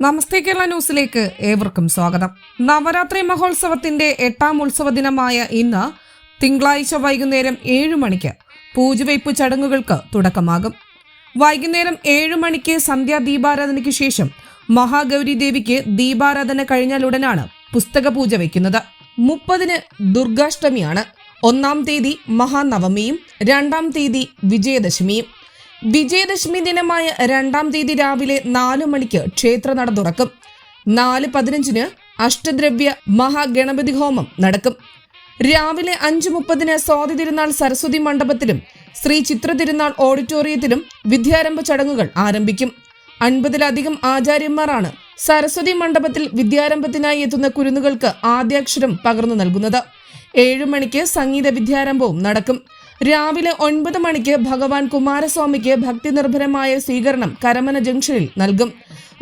നമസ്തേ കേരള ന്യൂസിലേക്ക് ഏവർക്കും സ്വാഗതം. നവരാത്രി മഹോത്സവത്തിന്റെ എട്ടാം ഉത്സവ ദിനമായ ഇന്ന് തിങ്കളാഴ്ച വൈകുന്നേരം ഏഴു മണിക്ക് പൂജവയ്പ് ചടങ്ങുകൾക്ക് തുടക്കമാകും. വൈകുന്നേരം ഏഴു മണിക്ക് സന്ധ്യാ ദീപാരാധനയ്ക്ക് ശേഷം മഹാഗൗരി ദേവിക്ക് ദീപാരാധന കഴിഞ്ഞാലുടനാണ് പുസ്തക പൂജ വയ്ക്കുന്നത്. മുപ്പതിന് ദുർഗാഷ്ടമിയാണ്. ഒന്നാം തീയതി മഹാനവമിയും രണ്ടാം തീയതി വിജയദശമിയും. വിജയദശമി ദിനമായ രണ്ടാം തീയതി രാവിലെ നാലു മണിക്ക് ക്ഷേത്രനട തുറക്കും. നാല് പതിനഞ്ചിന് അഷ്ടദ്രവ്യ മഹാഗണപതി ഹോമം നടക്കും. രാവിലെ അഞ്ച് മുപ്പതിന് സ്വാതി തിരുനാൾ സരസ്വതി മണ്ഡപത്തിലും ശ്രീ ചിത്ര തിരുനാൾ ഓഡിറ്റോറിയത്തിലും വിദ്യാരംഭ ചടങ്ങുകൾ ആരംഭിക്കും. അൻപതിലധികം ആചാര്യന്മാരാണ് സരസ്വതി മണ്ഡപത്തിൽ വിദ്യാരംഭത്തിനായി എത്തുന്ന കുരുന്നുകൾക്ക് ആദ്യാക്ഷരം പകർന്നു നൽകുന്നത്. ഏഴു മണിക്ക് സംഗീത വിദ്യാരംഭവും നടക്കും. രാവിലെ ഒൻപത് മണിക്ക് ഭഗവാൻ കുമാരസ്വാമിക്ക് ഭക്തി നിർഭരമായ സ്വീകരണം കരമന ജംഗ്ഷനിൽ നൽകും.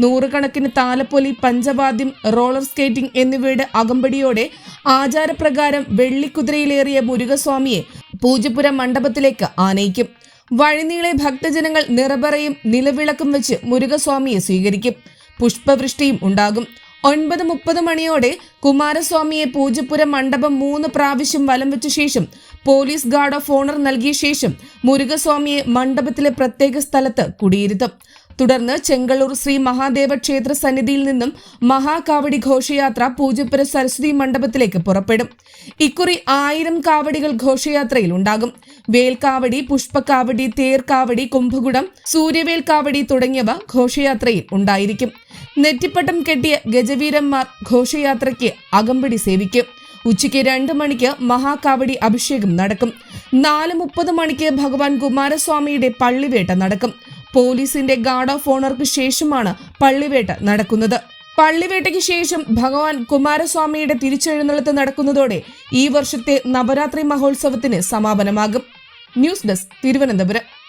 നൂറുകണക്കിന് താലപ്പൊലി പഞ്ചവാദ്യം റോളർ സ്കേറ്റിംഗ് എന്നിവയുടെ അകമ്പടിയോടെ ആചാരപ്രകാരം വെള്ളിക്കുതിരയിലേറിയ മുരുകസ്വാമിയെ പൂജപ്പുര മണ്ഡപത്തിലേക്ക് ആനയിക്കും. വഴിനീളെ ഭക്തജനങ്ങൾ നിറപറയും നിലവിളക്കും വെച്ച് മുരുകസ്വാമിയെ സ്വീകരിക്കും. പുഷ്പവൃഷ്ടിയും ഉണ്ടാകും. ഒൻപത് മുപ്പത് മണിയോടെ കുമാരസ്വാമിയെ പൂജപ്പുര മണ്ഡപം മൂന്ന് പ്രാവശ്യം വലം വെച്ച ശേഷം പോലീസ് ഗാർഡ് ഓഫ് ഓണർ നൽകിയ ശേഷം മുരുകസ്വാമിയെ മണ്ഡപത്തിലെ പ്രത്യേക സ്ഥലത്ത് കുടിയിരുത്തും. തുടർന്ന് ചെങ്കളൂർ ശ്രീ മഹാദേവ ക്ഷേത്ര സന്നിധിയിൽ നിന്നും മഹാകാവടി ഘോഷയാത്ര പൂജപ്പുര സരസ്വതി മണ്ഡപത്തിലേക്ക് പുറപ്പെടും. ഇക്കുറി ആയിരം കാവടികൾ ഘോഷയാത്രയിൽ ഉണ്ടാകും. വേൽക്കാവടി പുഷ്പക്കാവടി തേർക്കാവടി കുംഭകുടം സൂര്യവേൽക്കാവടി തുടങ്ങിയവ ഘോഷയാത്രയിൽ ഉണ്ടായിരിക്കും. നെറ്റിപ്പട്ടം കെട്ടിയ ഗജവീരന്മാർ ഘോഷയാത്രയ്ക്ക് അകമ്പടി സേവിക്കും. ഉച്ചയ്ക്ക് രണ്ട് മണിക്ക് മഹാകാവടി അഭിഷേകം നടക്കും. നാല് മുപ്പത് മണിക്ക് ഭഗവാൻ കുമാരസ്വാമിയുടെ പള്ളിവേട്ട നടക്കും. പോലീസിന്റെ ഗാർഡ് ഓഫ് ഓണർക്ക് ശേഷമാണ് പള്ളിവേട്ട നടക്കുന്നത്. പള്ളിവേട്ടയ്ക്ക് ശേഷം ഭഗവാൻ കുമാരസ്വാമിയുടെ തിരിച്ചെഴുന്നള്ളത്ത് നടക്കുന്നതോടെ ഈ വർഷത്തെ നവരാത്രി മഹോത്സവത്തിന് സമാപനമാകും. News desk Thiruvananthapuram.